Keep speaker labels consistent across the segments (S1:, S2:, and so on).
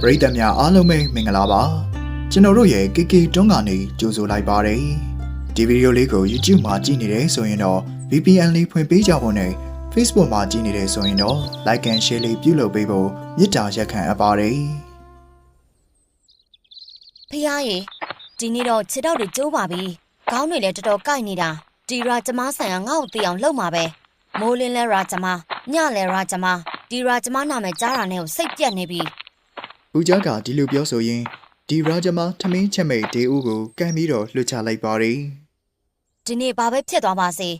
S1: ပရိသတ်များအားလုံးပဲမင်္ဂလာပါကျွန်တော်တို့ရဲ့ KK တွန်းကနေကြိုဆိုလိုက်ပါတယ်ဒီဗီဒီယိုလေးကို YouTube မှာကြည့်နေတယ်ဆိုရင်တော့ VPN လေးဖွင့်ပေးကြဖို့နဲ့ Facebook မှာကြည့်နေတယ်ဆိုရင်တော့ Like and Share လေးပြုလုပ်ပေးဖို့မေတ္တာရက်ခံအပ်ပါတယ်
S2: ဖះရေဒီနေ့တော့ခြေတော့တွေကျိုးပါပြီခေါင်းတွေလည်းတော်တော်ကိုက်နေတာဒီရာကျမဆိုင်ကငါ့ကိုသိအောင်လုပ်မှာပဲမိုးလင်းလဲရာကျမညလဲရာကျမဒီရာကျမနာမည်ကြားတာနဲ့ကိုစိတ်ပြက်နေပြီ
S1: ဦးကြားကဒီလိုပြောဆိုရင်းဒီရာဂျမထမင်းချက်မိတ်ဒေဦးကိုကမ်းပြီးတော့လွှတ်ချလိုက်ပါတယ်
S2: ဒီနေ့ဘာပဲဖြစ်သွားပါစေ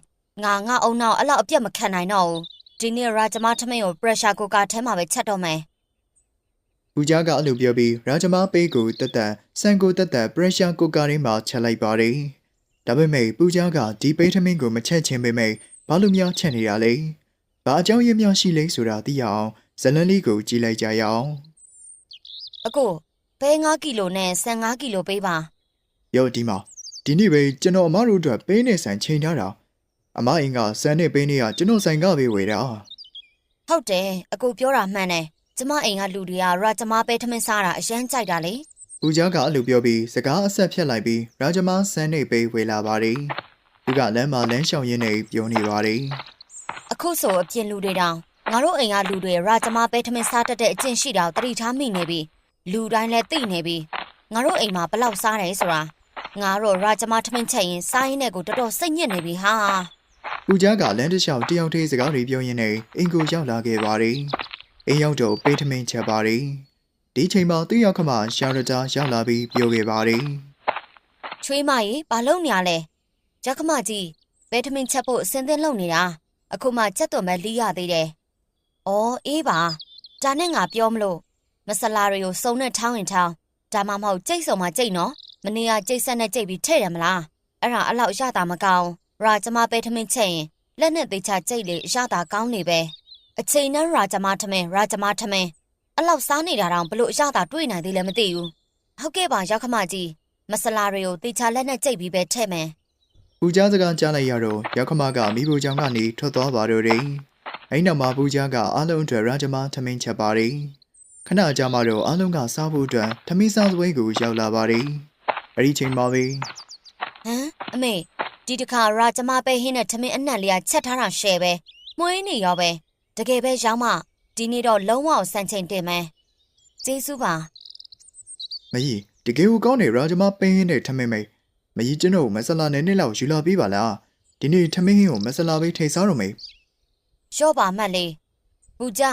S2: ငါငါအုံနောက်အဲ့လောက်အပြက်မခံနိုင်တော့ဘူးဒီနေ့ရာကျမထမင်းကို pressure cooker ထဲမှာပဲချက်တော့မယ်
S1: ဦးကြားကအဲ့လိုပြောပြီးရာဂျမပေးကိုတက်တက်စံကိုတက်တက် pressure cooker ထဲမှာချက်လိုက်ပါတယ်ဒါပေမဲ့ပူကြားကဒီပေးထမင်းကိုမချက်ချင်းပေမဲ့ဘာလို့များချက်နေရလဲဘာအကြောင်းရင်းများရှိလဲဆိုတာသိရအောင်ဇလန်လေးကိုကြည့်လိုက်ကြရအောင်
S2: အကိုဘဲ9ကီလိုနဲ့15ကီလိုပေးပါ
S1: ရောဒီမှာဒီနေ့ပဲကျွန်တော်အမတို့အတွက်ပေးနေဆိုင်ချိန်ထားတာအမအင်ကစံနဲ့ပေးနေရကျွန်တော်ဆိုင်ကပဲဝယ်တာ
S2: ဟုတ်တယ်အကိုပြောတာမှန်တယ်ကျမအိမ်ကလူတွေကရာကျမပဲထမင်းစားတာအရန်ကြိုက်တာလေ
S1: ဦးကြားကအဲ့လိုပြောပြီးစကားအဆက်ဖြတ်လိုက်ပြီးရာဂျမစံနေပေးဝေလာပါတယ်သူကလမ်းမှာလမ်းလျှောက်ရင်းနဲ့ပြောနေပါတယ်
S2: အခုဆိုအပြင်လူတွေတောင်ငါတို့အိမ်ကလူတွေရာကျမပဲထမင်းစားတတ်တဲ့အကျင့်ရှိတာကိုသတိထားမိနေပြီ လူတိုင်းလည်းသိနေပြီငါတို့အိမ်မှာဘယ်လောက်စားတယ်ဆိုတာငါတို့ရာကျမထမင်းချက်ရင်စားရင်းနဲ့ကိုတော်တော်စိတ်ညစ်နေပြီဟာ
S1: ဦးကြားကလမ်းတစ်လျှောက်တယောက်တည်းစကားတွေပြောရင်းနဲ့အင်ကိုရောက်လာခဲ့ပါတယ်အိမ်ရောက်တော့ပေးထမင်းချက်ပါတယ်ဒီချိန်မှာသူ့ရောက်ခမရှာရတာရောက်လာပြီးပြောခဲ့ပါတယ်
S2: ချွေးမကြီးဘာလုပ်နေရလဲဂျက်ခမကြီးပဲထမင်းချက်ဖို့အစင်းသင်းလုပ်နေတာအခုမှချက်တော်မဲ့လီးရသေးတယ်။အော်အေးပါဒါနဲ့ငါပြောမလို့ မဆလာတွေကိုစုံနဲ့ထောင်းရင်ထောင်းဒါမှမဟုတ်ကြိတ်စုံမှကြိတ်နော်မနေ့ကကြိတ်ဆက်နဲ့ကြိတ်ပြီးထည့်တယ်မလားအဲ့ဒါအဲ့လောက်ရတာမကောင်းရာကျမပဲထမင်းချက်ရင်လက်နဲ့သေးချကြိတ်လေရတာကောင်းနေပဲအချိန်နဲ့ရာကျမထမင်းရာကျမထမင်းအဲ့လောက်စားနေတာတောင်ဘလို့အရတာတွေ့နိုင်သေးလဲမသိဘူးဟုတ်ကဲ့ပါရောက်ခမကြီးမဆလာတွေကိုတေချာလက်နဲ့ကြိတ်ပြီးပဲထည့်မယ်
S1: ဦးကြားစကားကြားလိုက်ရတော့ရောက်ခမကမိဖို့ကြောင့်ကနေထွက်သွားပါတော့တယ်အဲ့နောက်မှာပူကြားကအားလုံးအတွက်ရာဂျမထမင်းချက်ပါတယ် ခဏကြာမှတော့အားလုံးကစားဖို့အတွက်ထမင်းစားစပွဲကိုရောက်လာပါတယ်အဲ့ဒီချိန်မှာပဲ
S2: ဟမ်အမေဒီတစ်ခါရာကျမပဲဟင်းနဲ့ထမင်းအနက်လေးကချက်ထားတာရှယ်ပဲမှုင်းနေရောပဲတကယ်ပဲရောင်းမဒီနေ့တော့လုံးဝအောင်စံချိန်တင်မယ်ကျေးဇူးပါ
S1: မကြီးတကယ်ကိုကောင်းနေရာဂျမပင်းဟင်းနဲ့ထမင်းမိတ်မကြီးကျွန်တော်မဆလာနဲ့နှစ်လောက်ယူလာပေးပါလားဒီနေ့ထမင်းဟင်းကိုမဆလာပဲထိတ်စားတော့မေ
S2: ရော့ပါမှတ်လေးဘူကြ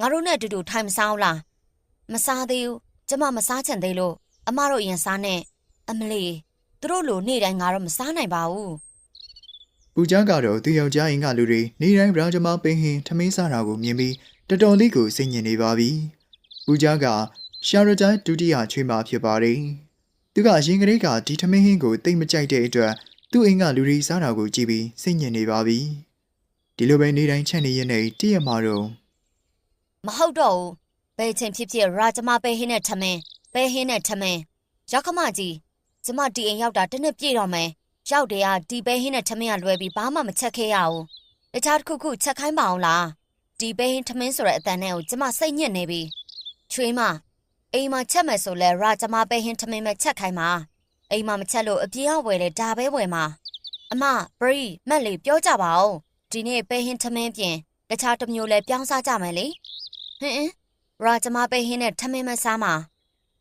S2: ငါတို့နဲ့အတူတူထိုင်မစားဘူးလားမစားသေးဘူးကျမမစားချင်သေးလို့အမတို့အရင်စားနဲ့အမလီသူတို့လိုနေ့တိုင်းငါတော့မစားနိုင်ပါဘူး
S1: ပူကြားကတော့သူယောက်ျားအင်ကလူတွေနေတိုင်းရာဂျမပင်းဟင်းထမင်းစားတာကိုမြင်ပြီးတော်တော်လေးကိုစိတ်ညစ်နေပါပြီပူကြားကရှာရတိုင်းဒုတိယချွေးမဖြစ်ပါတယ်သူကအရင်ကလေးကဒီထမင်းဟင်းကိုတိတ်မကြိုက်တဲ့အတွက်သူ့အင်ကလူတွေစားတာကိုကြည့်ပြီးစိတ်ညစ်နေပါပြီဒီလိုပဲနေတိုင်းချက်နေရတဲ့တည့်ရမှာတော့
S2: မဟုတ်တော့ဘူးဘယ်ချိန်ဖြစ်ဖြစ်ရာကျမပဲဟင်းနဲ့ထမင်းပဲဟင်းနဲ့ထမင်းရောက်ခမကြီးကျမဒီအိမ်ရောက်တာတစ်နှစ်ပြည့်တော့မယ်ရောက်တယ်ကဒီပဲဟင်းနဲ့ထမင်းကလွဲပြီးဘာမှမချက်ခဲ့ရဘူးတခြားတစ်ခုခုချက်ခိုင်းပါအောင်လားဒီပဲဟင်းထမင်းဆိုတဲ့အတန်နဲ့ကိုကျမစိတ်ညစ်နေပြီချွေးမအိမ်မှာချက်မယ်ဆိုလဲရာကျမပဲဟင်းထမင်းပဲချက်ခိုင်းပါအိမ်မှာမချက်လို့အပြေးအဝယ်လဲဒါပဲဝယ်မှာအမဘရီမက်လေးပြောကြပါဦးဒီနေ့ပဲဟင်းထမင်းပြင်တခြားတစ်မျိုးလဲပြောင်းစားကြမယ်လေ ဟင်အင်းရာကျမပဲဟင်းနဲ့ထမင်းမစားမှာ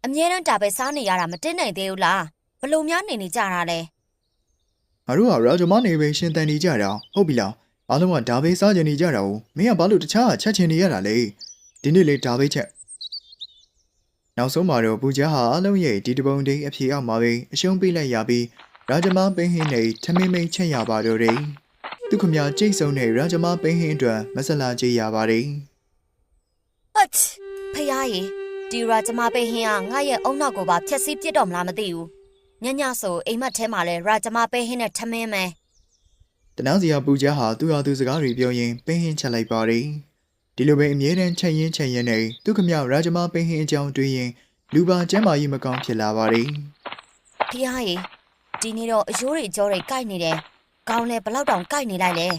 S2: အမြဲတမ်းဒါပဲစားနေရတာမတင်နိုင်သေးဘူးလားဘလို့များနေနေကြတာလဲ
S1: ငါတို့ကရာဂျမနေပဲရှင်တန်နေကြတာဟုတ်ပြီလားအားလုံးကဒါပဲစားကြနေကြတာ哦မင်းကဘာလို့တခြားကချက်ချင်နေရတာလဲဒီနေ့လေဒါပဲချက်နောက်ဆုံးမှာတော့ပူကြားဟာအားလုံးရဲ့ဒီတပုံတိန်အဖြေအောက်မှာပဲအရှုံးပေးလိုက်ရပြီးရာဂျမပင်းဟင်းနဲ့ထမင်းမိန်ချက်ရပါတော့တယ်သူခမကြိတ်ဆုံးတဲ့ရာဂျမပင်းဟင်းအတွက်မဆလာကြေးရပါတယ်
S2: ပတ်ဖယားရီဒီရာကျမပဲဟင်းကငါရဲ့အုံနောက်ကိုပါဖြက်စီးပြစ်တော့မလားမသိဘူးညညဆိုအိမ်မက်ထဲမှာလဲရာကျမပဲဟင်းနဲ့ထမင်းမယ်
S1: တနန်းစီယာပူကြားဟာသူ့ဟာသူစကားတွေပြောရင်းပင်းဟင်းချက်လိုက်ပါတယ်ဒီလိုပဲအမြဲတမ်းချက်ရင်းချက်ရင်းနဲ့သူခမရာဂျမပင်းဟင်းအကြောင်းတွေးရင်လူပါကျမ်းမာရေးမကောင်းဖြစ်လာပါတယ်
S2: ဖယားရီဒီနေ့တော့အယိုးတွေကြောတွေကိုက်နေတယ်ကောင်းလဲဘလောက်တောင်ကိုက်နေလိုက်လဲ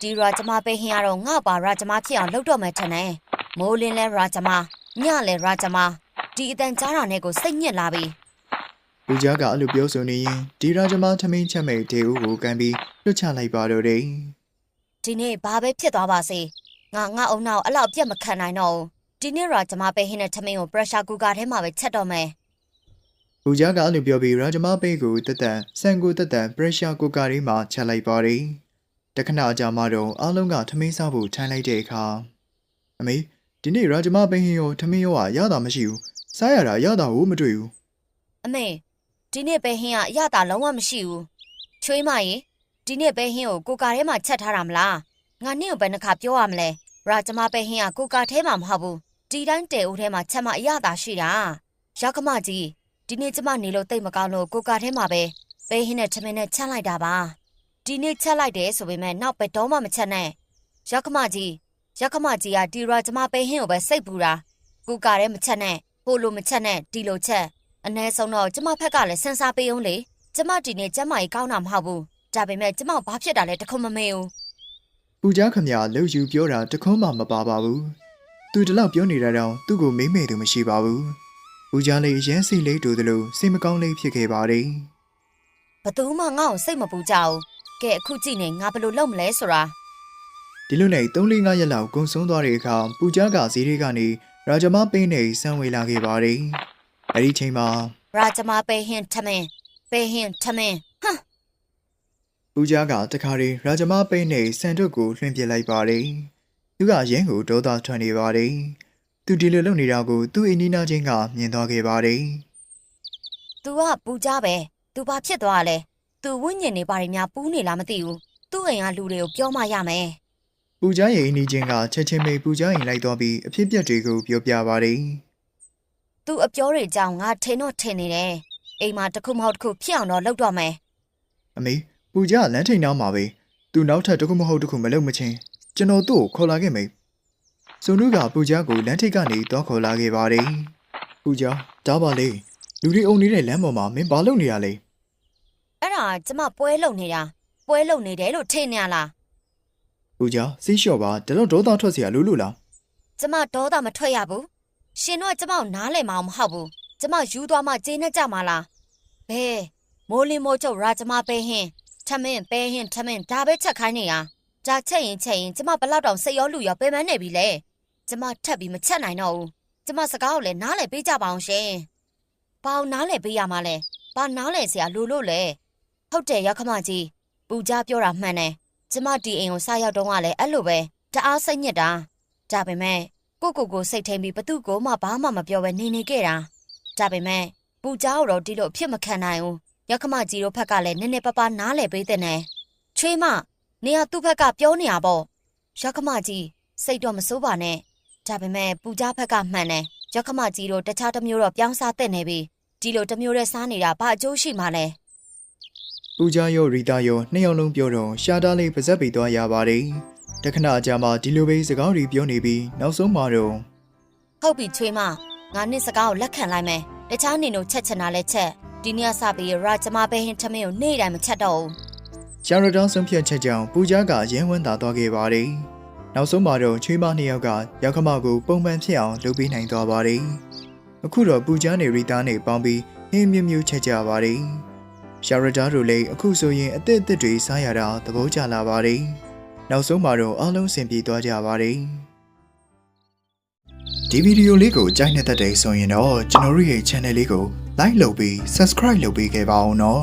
S2: ဒီရာကျမပဲဟင်းကတော့ငါ့ပါရာကျမဖြစ်အောင်လုပ်တော့မယ်ထင်တယ် မိုးလင်းလဲရာကျမညလဲရာကျမဒီအတန်ကြားတာနဲ့ကိုစိတ်ညစ်လာပြီ
S1: ပူဇာကအဲ့လိုပြောဆိုနေရင်ဒီရာဇမထမင်းချက်မိတ်ဒေဦးကိုကန်ပြီးလွတ်ချလိုက်ပါတော့တယ်
S2: ဒီနေ့ဘာပဲဖြစ်သွားပါစေငါငါအုံနောက်အဲ့လောက်ပြက်မခံနိုင်တော့ဘူးဒီနေ့ရာကျမပဲဟင်းနဲ့ထမင်းကို pressure cooker ထဲမှာပဲချက်တော့မယ်
S1: ပူဇာကအဲ့လိုပြောပြီးရာဇမပိတ်ကိုတက်တန်ဆန်ကိုတက်တန် pressure cooker လေးမှာချက်လိုက်ပါတယ်တခဏကြာမှတော့အားလုံးကထမင်းစားဖို့ထိုင်လိုက်တဲ့အခါအမေ ဒီနေ့ရာဇမပိတ်ဟင်းရောထမင်းရောကရတာမရှိဘူးစားရတာရတာကိုမတွေ့ဘူး
S2: အမေဒီနေ့ပဲဟင်းကအရတာလုံးဝမရှိဘူးချွေးမရေဒီနေ့ပဲဟင်းကိုကိုကာထဲမှာချက်ထားတာမလားငါနေ့ကိုဘယ်နှခါပြောရမလဲရာကျမပဲဟင်းကကိုကာထဲမှာမဟုတ်ဘူးဒီတိုင်းတဲဦးထဲမှာချက်မအရတာရှိတာရောက်ကမကြီးဒီနေ့ကျမနေလို့တိတ်မကောင်းလို့ကိုကာထဲမှာပဲပဲဟင်းနဲ့ထမင်းနဲ့ချက်လိုက်တာပါဒီနေ့ချက်လိုက်တယ်ဆိုပေမဲ့နောက်ဘယ်တော့မှမချက်နဲ့ရောက်ကမကြီး ရောက်ကမကြီးကဒီရာကျမပဲဟင်းကိုပဲစိတ်ပူတာကိုကာထဲမချက်နဲ့ဟိုလိုမချက်နဲ့ဒီလိုချက်အ ਨੇ ဆုံးတော့ကျမဖက်ကလည်းစဉ်းစားပေးအောင်လေကျမဒီနေ့ကျမကြီးကောင်းတာမဟုတ်ဘူးဒါပေမဲ့ကျမဘာဖြစ်တာလဲတခုမမေဘူး
S1: ပူဇာခမရလှုပ်ယူပြောတာတခွန်းမှမပါပါဘူးသူဒီလောက်ပြောနေတာတော့သူ့ကိုမေးမေ့သူမရှိပါဘူးပူဇာလေးရမ်းစိတ်လေးတူသလိုစိတ်မကောင်းလေးဖြစ်ခဲ့ပါတယ်
S2: ဘသူမှငါ့ကိုစိတ်မပူကြဘူးကဲအခုကြည့်နေငါဘယ်လိုလုပ်မလဲဆိုတာ
S1: ဒီလိုနဲ့3-5ရက်လောက်ကုံဆုံးသွားတဲ့အခါပူဇာကဈေးတွေကနေရာဂျမပိန်းနေဆံဝေလာခဲ့ပါတယ်အဲ့ဒီချိန်မှာ
S2: ရာကျမပဲဟင်းထမင်းပဲဟင်းထမင်းဟမ်
S1: ပူဇာကတခါတည်းရာဂျမပိန်းနေဆန်တုတ်ကိုလွှင့်ပစ်လိုက်ပါတယ်သူကရင်းကိုဒေါသထွက်နေပါတယ်သူဒီလိုလုပ်နေတာကိုသူ့အင်းနီနာချင်းကမြင်သွားခဲ့ပါတယ်
S2: तू ကပူကြပဲ तू ဘာဖြစ်သွားလဲ तू ဝိညာဉ်နေပါရများပူးနေလားမသိဘူးသူ့အိမ်ကလူတွေကိုပြောမှရမယ်
S1: ပူဇာရဲ့အင်းနီချင်းကချက်ချင်းမိတ်ပူဇာရင်လိုက်သွားပြီးအဖြစ်ပြက်တွေကိုပြောပြပါတယ်
S2: तू အပြောတွေကြောင့်ငါထင်တော့ထင်နေတယ်အိမ်မှာတစ်ခုမဟုတ်တစ်ခုဖြစ်အောင်တော့လုပ်တော့မယ်
S1: အမေပူဇာလမ်းထိန်နောက်မှာပဲသူနောက်ထပ်တစ်ခုမဟုတ်တစ်ခုမလုပ်မချင်းကျွန်တော်သူ့ကိုခေါ်လာခဲ့မိဇုံနုကပူဇာကိုလမ်းထိပ်ကနေတော့ခေါ်လာခဲ့ပါတယ်ပူဇာဒါပါလေလူတွေအုံနေတဲ့လမ်းပေါ်မှာမင်းဘာလုပ်နေရလဲ
S2: အဲ့ဒါကျမပွဲလုံနေတာပွဲလုံနေတယ်လို့ထင်နေရ လား
S1: ပူဇာစီးလျှော့ပါဒါတော့ဒေါသထွက်เสียလို့လို့လား
S2: ကျမဒေါသမထွက်ရဘူးရှင်တော့ကျမကိုနားလည်မအောင်မဟုတ်ဘူးကျမယူသွားမှကျေနဲ့ကြမှာလားဘဲမိုးလင်းမိုးချုပ်ရာကျမပဲဟင်းထမင်းပဲဟင်းထမင်းဒါပဲချက်ခိုင်းနေရဒါချက်ရင်ချက်ရင်ကျမဘလောက်တောင်စိတ်ရောလူရောပဲမန်းနေပြီလေကျမထပ်ပြီးမချက်နိုင်တော့ဘူးကျမစကားကိုလည်းနားလည်ပေးကြပါအောင်ရှင်ဘာအောင်နားလည်ပေးရမှာလဲဘာနားလည်เสียလို့လို့လဲဟုတ်တယ်ရောက်ခမကြီးပူကြပြောတာမှန်တယ် ကျမဒီအိမ်ကိုစရောက်တော့ကလည်းအဲ့လိုပဲတအားစိတ်ညစ်တာဒါပေမဲ့ကိုကိုကိုစိတ်ထိန်ပြီးဘသူ့ကိုမှဘာမှမပြောပဲနေနေခဲ့တာဒါပေမဲ့ပူကြောတော့ဒီလိုအဖြစ်မခံနိုင်ဘူးရခမကြီးတို့ဘက်ကလည်းနည်းနည်းပါးပါးနားလည်ပေးတဲ့နဲ့ချွေးမနေရသူ့ဘက်ကပြောနေရပေါ့ရခမကြီးစိတ်တော့မစိုးပါနဲ့ဒါပေမဲ့ပူကြားဘက်ကမှန်တယ်ရခမကြီးတို့တခြားတစ်မျိုးတော့ပြောင်းစားတဲ့နေပြီဒီလိုတစ်မျိုးတည်းစားနေတာဘာအကျိုးရှိမှလဲ
S1: ပူဇာရောရီတာရောနှစ်ယောက်လုံးပြောတော့ရှာတာလေးပါဇက်ပြီးသွားရပါတယ်တခဏအကြာမှဒီလိုပဲစကားတွေပြောနေပြီးနောက်ဆုံးမှာတော့
S2: ဟုတ်ပြီချွေးမငါနှစ်စကားကိုလက်ခံလိုက်မယ်တခြားနေတို့ချက်ချင်တာလဲချက်ဒီနေ့ကစပြီးရာကျမပဲဟင်းထမင်းကိုနေ့တိုင်းမချက်တော့ဘူး
S1: ရှာရတောင်းဆုံးဖြတ်ချက်ကြောင့်ပူဇာကရင်းဝန်းသာသွားခဲ့ပါတယ်နောက်ဆုံးမှာတော့ချွေးမနှစ်ယောက်ကရောက်ခမကိုပုံမှန်ဖြစ်အောင်လုပ်ပေးနိုင်သွားပါတယ်အခုတော့ပူဇာနဲ့ရီတာနဲ့ပေါင်းပြီးဟင်းမြမြူးချက်ကြပါတယ် ရှာရတာတို့လည်းအခုဆိုရင်အသက်အသက်တွေစားရတာသဘောကျလာပါတယ်နောက်ဆုံးမှာတော့အားလုံးစင်ပြေသွားကြပါတယ်ဒီဗီဒီယိုလေးကိုကြိုက်နေတဲ့တဲ့ဆိုရင်တော့ကျွန်တော်တို့ရဲ့ channel လေးကို like လုပ်ပြီး subscribe လုပ်ပေးခဲ့ပါအောင်နော်